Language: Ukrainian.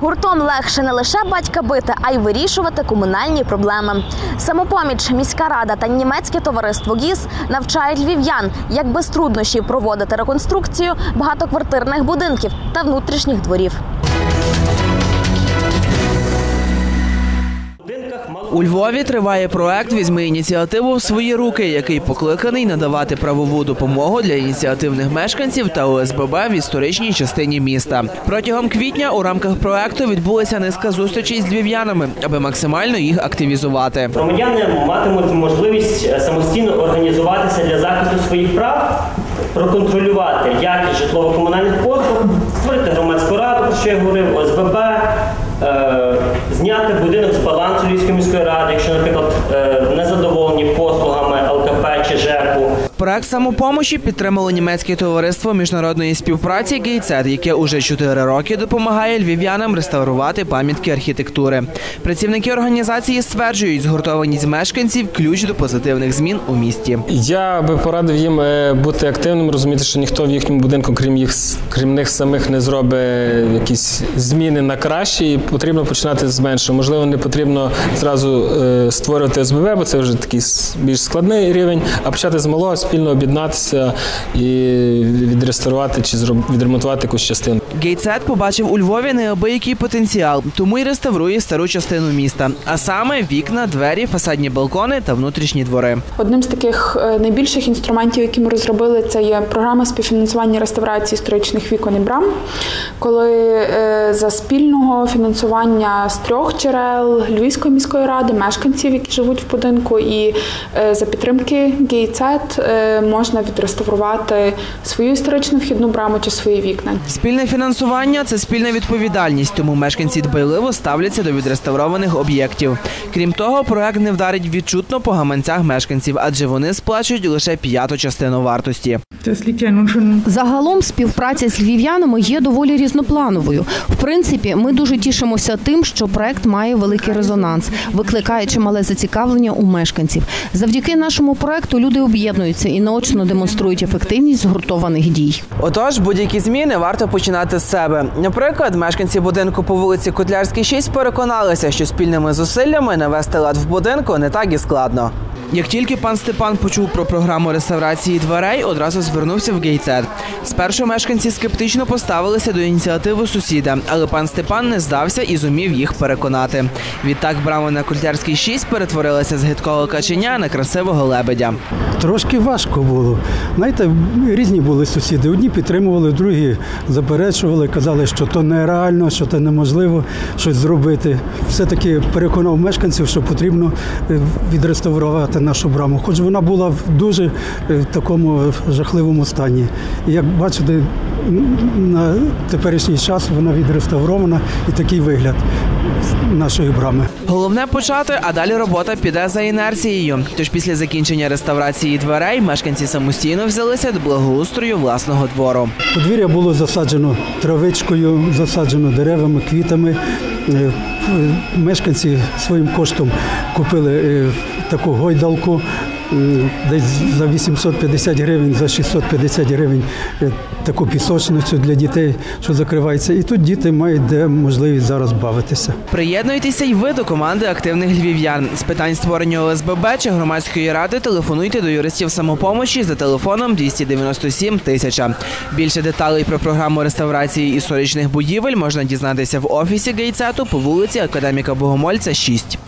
Гуртом легше не лише батька бити, а й вирішувати комунальні проблеми. Самопоміч, міська рада та німецьке товариство ГІС навчають львів'ян, як без труднощів проводити реконструкцію багатоквартирних будинків та внутрішніх дворів. У Львові триває проект Візьми ініціативу в свої руки, який покликаний надавати правову допомогу для ініціативних мешканців та ОСББ в історичній частині міста. Протягом квітня у рамках проекту відбулася низка зустрічей з львів'янами, аби максимально їх активізувати. Громадяни матимуть можливість е, самостійно організуватися для захисту своїх прав, проконтролювати якість житлово-комунальних послуг, створити громадську раду, про що я говорив, ОСББ, балансу Львівської міської ради, якщо, наприклад, Проект самопомощі підтримало німецьке товариство міжнародної співпраці «Гейцет», яке уже чотири роки допомагає львів'янам реставрувати пам'ятки архітектури. Працівники організації стверджують, згуртованість мешканців ключ до позитивних змін у місті. Я би порадив їм е, бути активним, розуміти, що ніхто в їхньому будинку, крім їх крім них самих, не зробить якісь зміни на краще, і потрібно починати з меншого. Можливо, не потрібно зразу е, створювати СББ, бо це вже такий більш складний рівень, а почати з малого, спільно об'єднатися і відреставрувати чи відремонтувати якусь частину. Гейцет побачив у Львові неабиякий потенціал, тому й реставрує стару частину міста, а саме вікна, двері, фасадні балкони та внутрішні двори. Одним з таких е, найбільших інструментів, які ми розробили, це є програма співфінансування реставрації історичних вікон і брам, коли е, за спільного фінансування з трьох джерел Львівської міської ради, мешканців, які живуть в будинку, і е, за підтримки гейцет е, можна відреставрувати свою історичну вхідну браму чи свої вікна. Спільне фінансування це спільна відповідальність, тому мешканці дбайливо ставляться до відреставрованих об'єктів. Крім того, проект не вдарить відчутно по гаманцях мешканців, адже вони сплачують лише п'яту частину вартості. Nun schon Загалом співпраця з львів'янами є доволі різноплановою. В принципі, ми дуже тішимося тим, що проект має великий резонанс, викликає чимале зацікавлення у мешканців. Завдяки нашому проекту люди об'єднуються і наочно демонструють ефективність згуртованих дій. Отож, будь-які зміни варто починати з себе. Наприклад, мешканці будинку по вулиці Котлярській 6 переконалися, що спільними зусиллями навести лад в будинку не так і складно. Як тільки пан Степан почув про програму реставрації дверей, одразу звернувся в гейцет. Спершу мешканці скептично поставилися до ініціативи сусіда, але пан Степан не здався і зумів їх переконати. Відтак брама на Культярській 6 перетворилася з гидкого каченя на красивого лебедя. Трошки важко було. Знаєте, різні були сусіди. Одні підтримували, другі заперечували, казали, що то нереально, що це неможливо щось зробити. Все-таки переконав мешканців, що потрібно е, відреставрувати нашу браму. Хоч вона була в дуже е, такому жахливому стані. І як бачите, на теперішній час вона відреставрована і такий вигляд нашої брами. Головне почати, а далі робота піде за інерцією. Тож після закінчення реставрації дверей мешканці самостійно взялися до благоустрою власного двору. Подвір'я було засаджено травичкою, засаджено деревами, квітами. Е, Мешканці своїм коштом купили е, таку гойдалку. М, Десь за 850 гривень, за 650 гривень е, таку пісочницю для дітей, що закривається. І тут діти мають де можливість зараз бавитися. Приєднуйтеся й ви до команди активних львів'ян. З питань створення ОСББ чи громадської ради телефонуйте до юристів самопомочі за телефоном 297 тисяча. Більше деталей про програму реставрації історичних будівель можна дізнатися в офісі Гейцету по вулиці Академіка Богомольця 6.